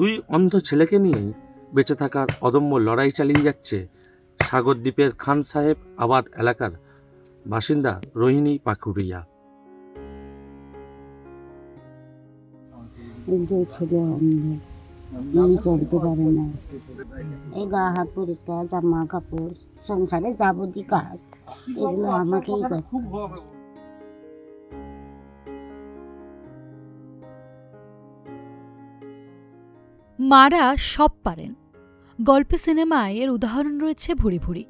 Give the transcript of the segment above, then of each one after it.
দুই অন্ধ ছেলেকে নিয়েই বেঁচে থাকার অদম্য লড়াই চালিয়ে যাচ্ছে সাগরদ্বীপের খান সাহেব আবাদ এলাকার বাসিন্দা রোহিণী পাকুড়িয়া। এই গা হাত পরিষ্কার, জামা কাপড়, সংসারে যাবতীয় কাজ, এগুলো আমাকেই করতে মারা সব পারেন। গল্পে সিনেমায় এর উদাহরণ রয়েছে ভুরি ভুরি।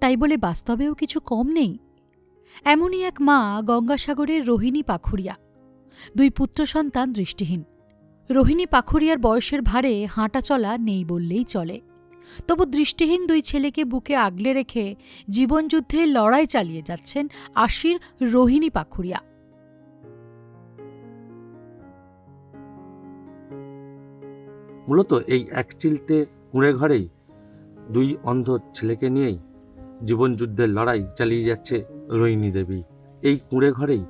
তাই বলে বাস্তবেও কিছু কম নেই। এমনই এক মা গঙ্গাসাগরের রোহিণী পাখুরিয়া। দুই পুত্র সন্তান দৃষ্টিহীন। রোহিণী পাখুরিয়ার বয়সের ভারে হাঁটা চলা নেই বললেই চলে। তবু দৃষ্টিহীন দুই ছেলেকে বুকে আগলে রেখে জীবনযুদ্ধে লড়াই চালিয়ে যাচ্ছেন আশির রোহিণী পাখুরিয়া। মূলত এই এক চিলতে কুঁড়ে ঘরেই দুই অন্ধ ছেলেকে নিয়েই জীবনযুদ্ধের লড়াই চালিয়ে যাচ্ছে রোহিণী দেবী। এই কুঁড়ে ঘরেই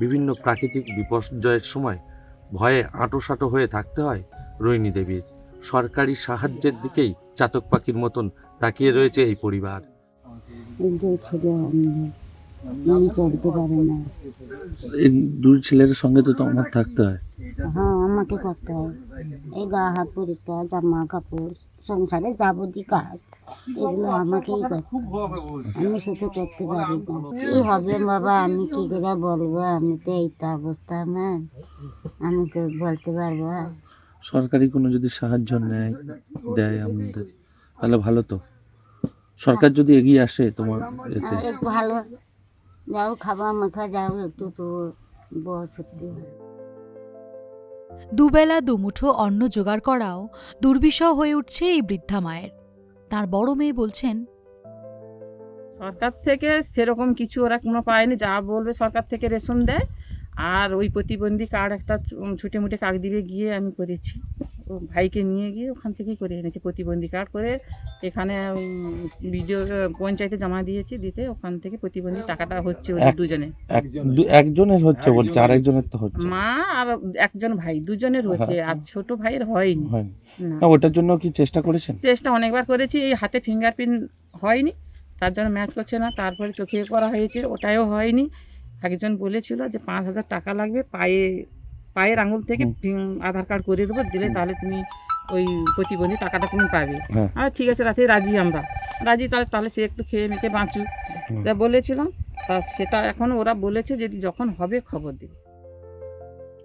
বিভিন্ন প্রাকৃতিক বিপর্যয়ের সময় ভয়ে আঁটোসাঁটো হয়ে থাকতে হয় রোহিণী দেবীর। সরকারি সাহায্যের দিকেই চাতক পাখির মতন তাকিয়ে রয়েছে এই পরিবার। এই দুই ছেলের সঙ্গে তো তোমার থাকতে হয়। হ্যাঁ আমাকে করতে হয়। এই গা হাত পরিষ্কার জামা কাপড় সংসারে যাবতীয় কাজ এগুলো আমাকেই করতে হয়। আমি সেটা করতে পারি না। কি হবে বাবা আমি কি করে বলব? আমি তো এই তো অবস্থা আমার আমি তো বলতে পারব সরকারি কোনো যদি সাহায্য নেয় দেয় আমাদের তাহলে ভালো তো। সরকার যদি এগিয়ে আসে তোমার এতে। একটু ভালো। যাও খাবার মাখা যাও একটু তো বস সত্যি হয় দুবেলা দুমুঠো অন্ন জোগাড় করাও দুর্বিষহ হয়ে উঠছে এই বৃদ্ধা মায়ের। তার বড় মেয়ে বলছেন, সরকার থেকে সেরকম কিছু ওরা কোনো পায়নি, যা বলবে সরকার থেকে রেশন দেয়, আর ওই প্রতিবন্ধী কার্ড একটা ছুটে মুটে কাক দিবে গিয়ে আমি করেছি। ভাইকে নিয়ে গিয়ে ওখান থেকেই করে এনেছি প্রতিবন্ধী কার্ড করে। এখানে ভিডিও পঞ্চায়েতে জমা দিয়েছি দিতে ওখান থেকে প্রতিবন্ধী টাকাটা হচ্ছে ওদের দুজনে একজনের হচ্ছে বলছে আরেকজনের তো হচ্ছে। মা আর একজন ভাই দুজনের হচ্ছে আর ছোট ভাইয়ের হয়নি। না। ওটার জন্য কি চেষ্টা করেছেন? চেষ্টা অনেকবার করেছি এই হাতে ফিঙ্গারপ্রিন্ট হয়নি তার জন্য ম্যাচ করছে না। তারপরে চোখে করা হয়েছে ওটাও হয়নি। একজন বলেছিল যে পাঁচ হাজার টাকা লাগবে পায়ে পায়ের আঙুল থেকে আধার কার্ড করে দেবো দিলে তাহলে তুমি ওই প্রতিবন্ধী টাকাটা তুমি পাবে। হ্যাঁ। আর ঠিক আছে রাতে রাজি আমরা। রাজি তাহলে তাহলে সে একটু খেয়ে মেখে বাঁচুক। হুম। যা বলেছিলাম তা সেটা এখন ওরা বলেছে যদি যখন হবে খবর দেবে।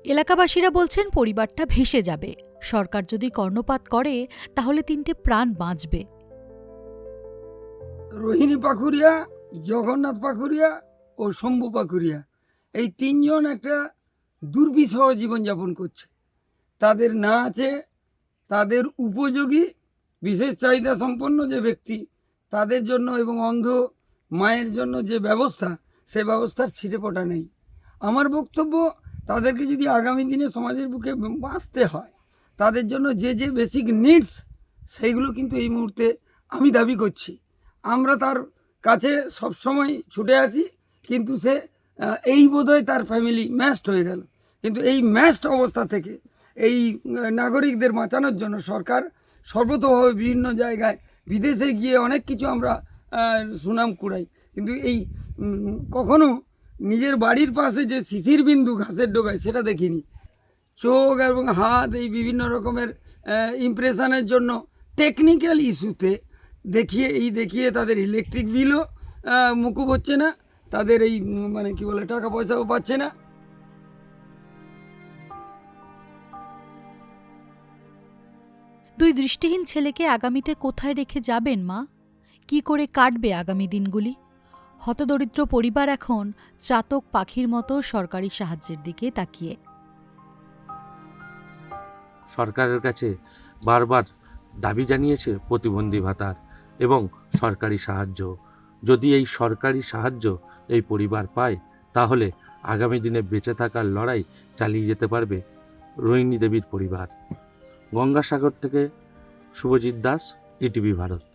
এলাকাবাসীরা বলছেন পরিবারটা ভেসে যাবে। সরকার যদি কর্ণপাত করে তাহলে তিনটে প্রাণ বাঁচবে। রোহিণী পাখুরিয়া জগন্নাথ পাখুরিয়া ও শম্ভু পাখুরিয়া। এই তিনজন একটা দুর্বিষহ জীবনযাপন করছে। তাদের না আছে, তাদের উপযোগী, বিশেষ চাহিদা সম্পন্ন যে ব্যক্তি, তাদের জন্য এবং অন্ধ মায়ের জন্য যে ব্যবস্থা, সে ব্যবস্থার ছিটে পটা নেই। আমার বক্তব্য, তাদেরকে যদি আগামী দিনে সমাজের বুকে বাঁচতে হয়, তাদের জন্য যে যে বেসিক নিডস সেইগুলো কিন্তু এই মুহূর্তে আমি দাবি করছি। আমরা তার কাছে সবসময় ছুটে আসি, কিন্তু সে এই বোধহয় তার ফ্যামিলি ম্যাস্ট হয়ে গেল। কিন্তু এই ম্যাস্ট অবস্থা থেকে এই নাগরিকদের বাঁচানোর জন্য সরকার সর্বতভাবে বিভিন্ন জায়গায় বিদেশে গিয়ে অনেক কিছু আমরা সুনাম কুড়াই। কিন্তু এই কখনো নিজের বাড়ির পাশে যে শিশির বিন্দু ঘাসের ডোগায় সেটা দেখিনি। চোখ এবং হাত এই বিভিন্ন রকমের ইমপ্রেশনের জন্য টেকনিক্যাল ইস্যুতে দেখিয়ে, এই দেখিয়ে তাদের ইলেকট্রিক বিলও মুকুব হচ্ছে না। তাদের এই মানে কি বলে, টাকা পয়সাও পাচ্ছে না। দুই দৃষ্টিহীন ছেলেকে আগামীতে কোথায় রেখে যাবেন, মা? কি করে কাটবে আগামী দিনগুলি? হতদরিদ্র পরিবার এখন চাতক পাখির মতো সরকারি সাহায্যের দিকে তাকিয়ে। সরকারের কাছে বারবার দাবি জানিয়েছে প্রতিবন্ধী ভাতার এবং সরকারি সাহায্য। যদি এই সরকারি সাহায্য এই পরিবার পায়, তাহলে আগামী দিনে বেঁচে থাকার লড়াই চালিয়ে যেতে পারবে রোহিণী দেবীর পরিবার। গঙ্গাসাগর থেকে শুভজিৎ দাস ইটিভি ভারত।